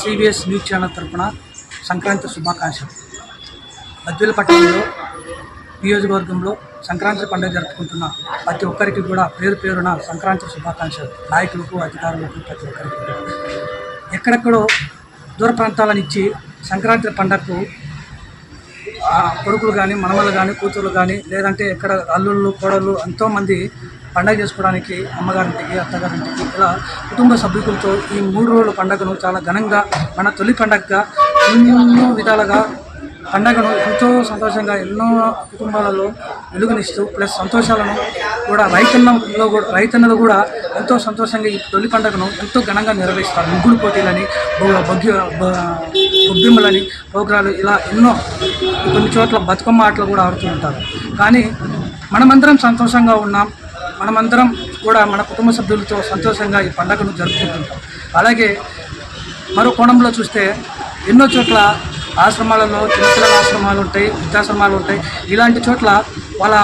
CBS news channel తరపున సంక్రాంతి శుభాకాంక్షలు. బద్వేల పట్టణంలో నియోజకవర్గంలో సంక్రాంతి పండుగ జరుపుకుంటున్న ప్రతి ఒక్కరికి కూడా పేరు పేరున సంక్రాంతి శుభాకాంక్షలు. నాయకులకు అధికారులకు ప్రతి ఒక్కరికి ఎక్కడెక్కడో దూర ప్రాంతాల నుంచి సంక్రాంతి పండగకు కొడుకులు కానీ మనమలు కానీ కూతురు కానీ లేదంటే ఎక్కడ అల్లుళ్ళు కోడళ్ళు ఎంతోమంది పండగ చేసుకోవడానికి అమ్మగారింటికి అత్తగారింటికి ఇలా కుటుంబ సభ్యులతో ఈ మూడు రోజుల పండుగను చాలా ఘనంగా మన తొలి పండగగా ఎన్నో విధాలుగా పండగను ఎంతో సంతోషంగా ఎన్నో కుటుంబాలలో వెలుగునిస్తూ ప్లస్ సంతోషాలను కూడా రైతన్నంలో కూడా రైతన్నలు కూడా ఎంతో సంతోషంగా ఈ తొలి పండుగను ఎంతో ఘనంగా నిర్వహిస్తారు. ముగ్గులు పోటీలని బొ- బొగ్గి బొబ్బిమ్మలని ఇలా ఎన్నో కొన్ని చోట్ల బతుకమ్మ ఆటలు కూడా ఆడుతూ ఉంటారు. కానీ మనమందరం సంతోషంగా ఉన్నాం. మనమందరం కూడా మన కుటుంబ సభ్యులతో సంతోషంగా ఈ పండుగను జరుపుకుంటుంటాం. అలాగే మరో కోణంలో చూస్తే ఎన్నో చోట్ల ఆశ్రమాలలో చిన్నపిల్లల ఆశ్రమాలు ఉంటాయి వృద్ధాశ్రమాలు ఉంటాయి. ఇలాంటి చోట్ల వాళ్ళ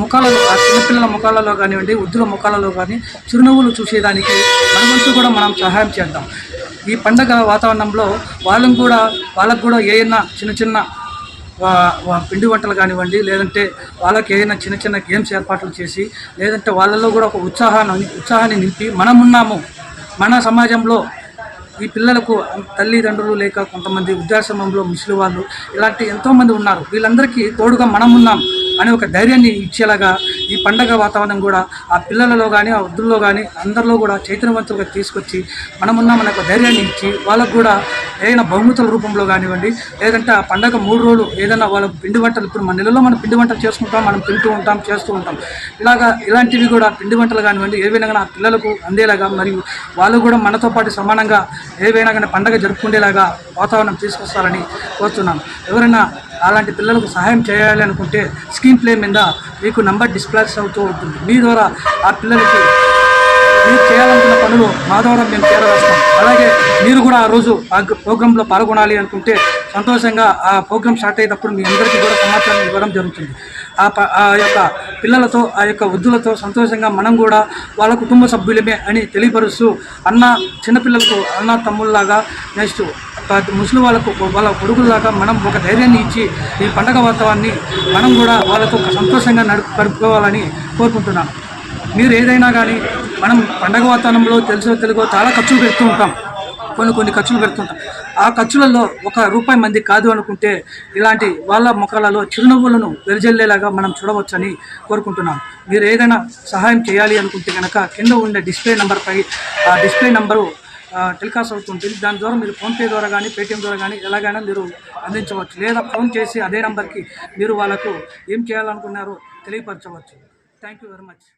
ముఖాలలో ఆ చిన్నపిల్లల ముఖాలలో కానివ్వండి వృద్ధుల ముఖాలలో కానీ చిరునవ్వులు చూసేదానికి మన వంతు కూడా మనం సహాయం చేద్దాం. ఈ పండగ వాతావరణంలో వాళ్ళని కూడా వాళ్ళకు కూడా ఏదైనా చిన్న చిన్న పిండి వంటలు కానివ్వండి లేదంటే వాళ్ళకి ఏదైనా చిన్న చిన్న గేమ్స్ ఏర్పాట్లు చేసి లేదంటే వాళ్ళలో కూడా ఒక ఉత్సాహాన్ని ఉత్సాహాన్ని నింపి మనం ఉన్నాము మన సమాజంలో ఈ పిల్లలకు తల్లిదండ్రులు లేక కొంతమంది వృద్ధాశ్రమంలో ముసలి వాళ్ళు ఇలాంటి ఎంతోమంది ఉన్నారు. వీళ్ళందరికీ తోడుగా మనం ఉన్నాం. అనే ఒక ధైర్యాన్ని ఇచ్చేలాగా ఈ పండగ వాతావరణం కూడా ఆ పిల్లలలో కానీ ఆ వృద్ధుల్లో కానీ అందరిలో కూడా చైతన్యవంతులుగా తీసుకొచ్చి మనమున్నామనే ఒక ధైర్యాన్ని ఇచ్చి వాళ్ళకు కూడా ఏదైనా బహుమతుల రూపంలో కానివ్వండి లేదంటే ఆ పండగ మూడు రోజులు ఏదైనా వాళ్ళ పిండి వంటలు ఇప్పుడు మన నెలలో మనం పిండి వంటలు చేసుకుంటాం మనం తింటూ ఉంటాం చేస్తూ ఉంటాం. ఇలాగా ఇలాంటివి కూడా పిండి వంటలు కానివ్వండి ఏవైనా ఆ పిల్లలకు అందేలాగా మరియు వాళ్ళు కూడా మనతో పాటు సమానంగా ఏవైనా కానీ పండగ జరుపుకునేలాగా వాతావరణం తీసుకొస్తారని కోరుతున్నాను. ఎవరైనా అలాంటి పిల్లలకు సహాయం చేయాలి అనుకుంటే స్క్రీన్ ప్లే మీద మీకు నంబర్ డిస్ప్లాస్ అవుతూ ఉంటుంది. మీ ద్వారా ఆ పిల్లలకి మీరు చేయాలనుకున్న పనులు మా ద్వారా మేము చేరవేస్తాం. అలాగే మీరు కూడా ఆ రోజు ఆ ప్రోగ్రాంలో పాల్గొనాలి అనుకుంటే సంతోషంగా ఆ ప్రోగ్రామ్ స్టార్ట్ అయ్యేటప్పుడు మీ అందరికీ కూడా సమాచారం ఇవ్వడం జరుగుతుంది. ఆ ప ఆ యొక్క పిల్లలతో ఆ యొక్క వృద్ధులతో సంతోషంగా మనం కూడా వాళ్ళ కుటుంబ సభ్యులమే అని తెలియపరుస్తూ అన్న చిన్నపిల్లలకు అన్న తమ్ముళ్ళలాగా నెక్స్ట్ ముసలి వాళ్ళకు వాళ్ళ కొడుకులాగా మనం ఒక ధైర్యాన్ని ఇచ్చి ఈ పండగ వాతావరణాన్ని మనం కూడా వాళ్ళతో ఒక సంతోషంగా నడుపు గడుపుకోవాలని కోరుకుంటున్నాం. మీరు ఏదైనా కానీ మనం పండగ వాతావరణంలో తెలుసో తెలుగో చాలా ఖర్చులు పెడుతూ ఉంటాం. కొన్ని కొన్ని ఖర్చులు పెడుతుంటాం ఆ ఖర్చులలో ఒక రూపాయి మంది కాదు అనుకుంటే ఇలాంటి వాళ్ళ ముఖాలలో చిరునవ్వులను వెలిజల్లేలాగా మనం చూడవచ్చని కోరుకుంటున్నాం. మీరు ఏదైనా సహాయం చేయాలి అనుకుంటే కనుక కింద ఉండే డిస్ప్లే నెంబర్పై ఆ డిస్ప్లే నెంబరు టెలికాస్ట్ అవుతుంటుంది దాని ద్వారా మీరు ఫోన్పే ద్వారా కానీ పేటిఎం ద్వారా కానీ ఎలాగైనా మీరు అందించవచ్చు. లేదా ఫోన్ చేసి అదే నెంబర్కి మీరు వాళ్ళకు ఏం చేయాలనుకున్నారో తెలియపరచవచ్చు. Thank you very much.